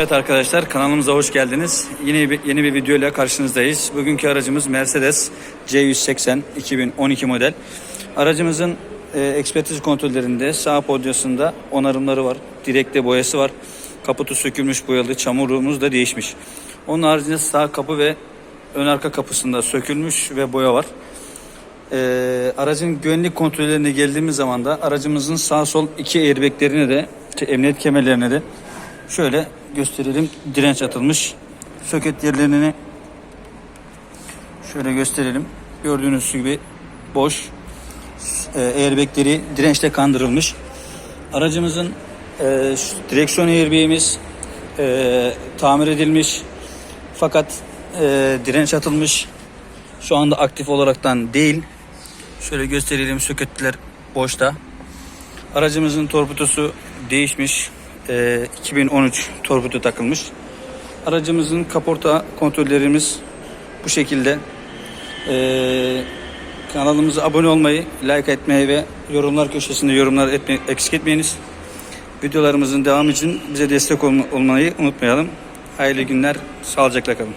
Evet arkadaşlar kanalımıza hoş geldiniz. Yine bir, yeni bir video ile karşınızdayız. Bugünkü aracımız Mercedes C180 2012 model. Aracımızın e, ekspertiz kontrollerinde sağ podyasında onarımları var. Direkte boyası var. Kaputu sökülmüş boyalı. Çamurluğumuz da değişmiş. Onun haricinde sağ kapı ve ön arka kapısında sökülmüş ve boya var. E, aracın güvenlik kontrollerine geldiğimiz zaman da aracımızın sağ sol iki airbaglerine de işte emniyet kemerlerine de Şöyle gösterelim. Direnç atılmış. Söket yerlerini şöyle gösterelim. Gördüğünüz gibi boş. E, airbagleri dirençle kandırılmış. Aracımızın e, direksiyon airbagimiz e, tamir edilmiş. Fakat e, direnç atılmış. Şu anda aktif olaraktan değil. Şöyle gösterelim. Söketler boşta. Aracımızın torpidosu değişmiş. Ee, 2013 torpido takılmış. Aracımızın kaporta kontrollerimiz bu şekilde. Ee, kanalımıza abone olmayı, like etmeyi ve yorumlar köşesinde yorumlar etmeyi eksik etmeyiniz. Videolarımızın devamı için bize destek olmayı unutmayalım. Hayırlı günler, sağlıcakla kalın.